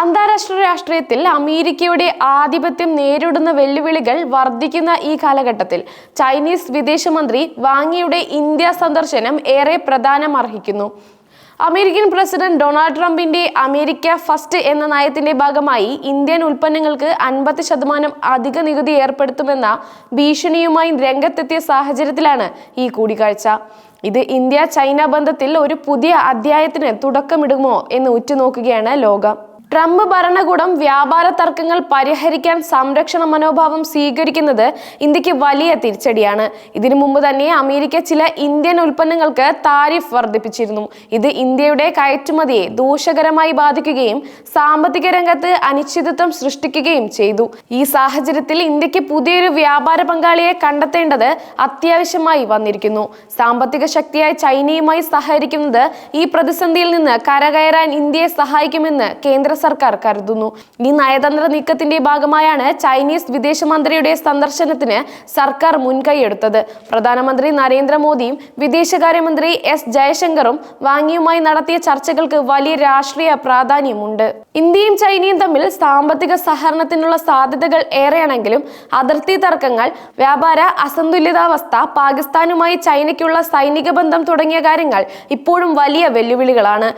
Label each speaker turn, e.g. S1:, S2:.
S1: അന്താരാഷ്ട്ര രാഷ്ട്രീയത്തിൽ അമേരിക്കയുടെ ആധിപത്യം നേരിടുന്ന വെല്ലുവിളികൾ വർദ്ധിക്കുന്ന ഈ കാലഘട്ടത്തിൽ ചൈനീസ് വിദേശമന്ത്രി വാങ്ങിയുടെ ഇന്ത്യ സന്ദർശനം ഏറെ പ്രാധാന്യമർഹിക്കുന്നു അമേരിക്കൻ പ്രസിഡന്റ് ഡൊണാൾഡ് ട്രംപിന്റെ അമേരിക്ക ഫസ്റ്റ് എന്ന നയത്തിന്റെ ഭാഗമായി ഇന്ത്യൻ ഉൽപ്പന്നങ്ങൾക്ക് അൻപത് ശതമാനം അധിക നികുതി ഏർപ്പെടുത്തുമെന്ന ഭീഷണിയുമായി രംഗത്തെത്തിയ സാഹചര്യത്തിലാണ് ഈ കൂടിക്കാഴ്ച. ഇത് ഇന്ത്യ ചൈന ബന്ധത്തിൽ ഒരു പുതിയ അധ്യായത്തിന് തുടക്കമിടുമോ എന്ന് ഉറ്റുനോക്കുകയാണ് ലോകം. ട്രംപ് ഭരണകൂടം വ്യാപാര തർക്കങ്ങൾ പരിഹരിക്കാൻ സംരക്ഷണ മനോഭാവം സ്വീകരിക്കുന്നത് ഇന്ത്യയ്ക്ക് വലിയ തിരിച്ചടിയാണ്. ഇതിനു മുമ്പ് തന്നെ അമേരിക്ക ചില ഇന്ത്യൻ ഉൽപ്പന്നങ്ങൾക്ക് താരിഫ് വർദ്ധിപ്പിച്ചിരുന്നു. ഇത് ഇന്ത്യയുടെ കയറ്റുമതിയെ ദോഷകരമായി ബാധിക്കുകയും സാമ്പത്തിക രംഗത്ത് അനിശ്ചിതത്വം സൃഷ്ടിക്കുകയും ചെയ്തു. ഈ സാഹചര്യത്തിൽ ഇന്ത്യയ്ക്ക് പുതിയൊരു വ്യാപാര പങ്കാളിയെ കണ്ടെത്തേണ്ടത് അത്യാവശ്യമായി വന്നിരിക്കുന്നു. സാമ്പത്തിക ശക്തിയായ ചൈനയുമായി സഹകരിക്കുന്നത് ഈ പ്രതിസന്ധിയിൽ നിന്ന് കരകയറാൻ ഇന്ത്യയെ സഹായിക്കുമെന്ന് കേന്ദ്ര സർക്കാർ കരുതുന്നു. ഈ നയതന്ത്ര നീക്കത്തിന്റെ ഭാഗമായാണ് ചൈനീസ് വിദേശമന്ത്രിയുടെ സന്ദർശനത്തിന് സർക്കാർ മുൻകൈയെടുത്തത്. പ്രധാനമന്ത്രി നരേന്ദ്രമോദിയും വിദേശകാര്യമന്ത്രി എസ് ജയശങ്കറും വാങ്ങിയുമായി നടത്തിയ ചർച്ചകൾക്ക് വലിയ രാഷ്ട്രീയ പ്രാധാന്യമുണ്ട്. ഇന്ത്യയും ചൈനയും തമ്മിൽ സാമ്പത്തിക സഹകരണത്തിനുള്ള സാധ്യതകൾ ഏറെയാണെങ്കിലും അതിർത്തി തർക്കങ്ങൾ വ്യാപാര അസന്തുലിതാവസ്ഥ പാകിസ്ഥാനുമായി ചൈനയ്ക്കുള്ള സൈനിക ബന്ധം തുടങ്ങിയ കാര്യങ്ങൾ ഇപ്പോഴും വലിയ വെല്ലുവിളികളാണ്.